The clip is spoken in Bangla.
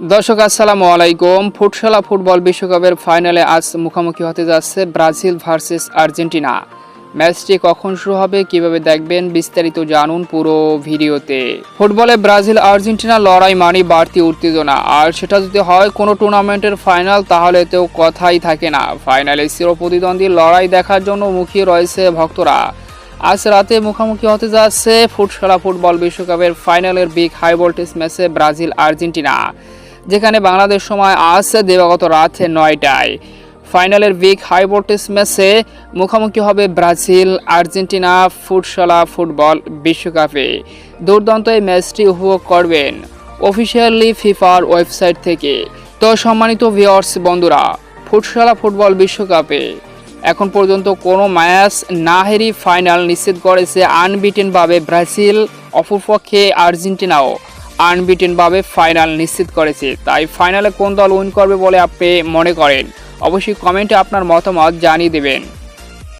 দর্শক, আসসালামু আলাইকুম। ফুটসালা ফুটবল বিশ্বকাপের ফাইনালে আজ মুখোমুখি হতে যাচ্ছে ব্রাজিল ভার্সেস আর্জেন্টিনা। ম্যাচটি কখন শুরু হবে, কীভাবে দেখবেন, বিস্তারিত জানুন পুরো ভিডিওতে। ফুটবলে ব্রাজিল আর্জেন্টিনা লড়াই মানে বাড়তি উত্তেজনা। আর সেটা যদি হয় কোনো টুর্নামেন্টের ফাইনাল, তাহলে তো কথাই থাকে না। ফাইনালে চিরপ্রতিদ্বন্দ্বী লড়াই দেখার জন্য মুখিয়ে রয়েছে ভক্তরা। আজ রাতে মুখোমুখি হতে যাচ্ছে ফুটসালা ফুটবল বিশ্বকাপের ফাইনালের বিগ হাই ভোল্টেজ ম্যাচে ব্রাজিল আর্জেন্টিনা যেখানে বাংলাদেশ সময় আজ দেবাগত রাত নয়টায়। ফাইনালের বিগ হাই ম্যাচে মুখোমুখি হবে ব্রাজিল, আর্জেন্টিনা, ফুটসালা ফুটবল বিশ্বকাপে। দুর্দান্ত এই ম্যাচটি উপভোগ করবেন অফিসিয়ালি ফিফার ওয়েবসাইট থেকে। তো সম্মানিত ভিওর্স বন্ধুরা, ফুটসালা ফুটবল বিশ্বকাপে এখন পর্যন্ত কোনো ম্যাচ না হেরি ফাইনাল নিশ্চিত করেছে আনবিটেনভাবে ব্রাজিল, অপরপক্ষে আর্জেন্টিনাও। আনবিটেনভাবে ফাইনাল নিশ্চিত করেছে। তাই ফাইনালে কোন দল উইন করবে বলে আপনি মনে করেন? অবশ্যই কমেন্টে আপনার মতামত জানিয়ে দেবেন।